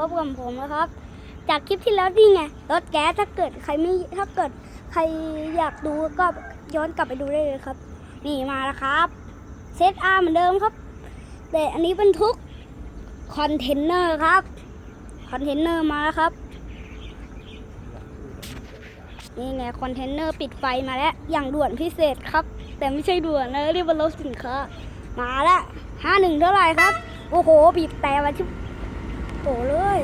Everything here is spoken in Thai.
พบกับผมนะครับ จากคลิปที่แล้วนี่ไงรถแก๊สถ้าเกิดใครไม่ถ้าเกิดใครอยากดูก็ย้อนกลับไปดูได้เลยครับ นี่มาแล้วครับเซตอาร์เหมือนเดิมครับ แต่อันนี้บรรทุกคอนเทนเนอร์ครับคอนเทนเนอร์มาแล้วครับนี่ไงคอนเทนเนอร์ปิดไฟมาแล้ว อย่างด่วนพิเศษครับ แต่ไม่ใช่ด่วนนะเรียกว่ารถสินค้ามาแล้วห้าหนึ่งเท่าไหร่ครับ โอ้โหบีบแต่มาชิบ โตเลย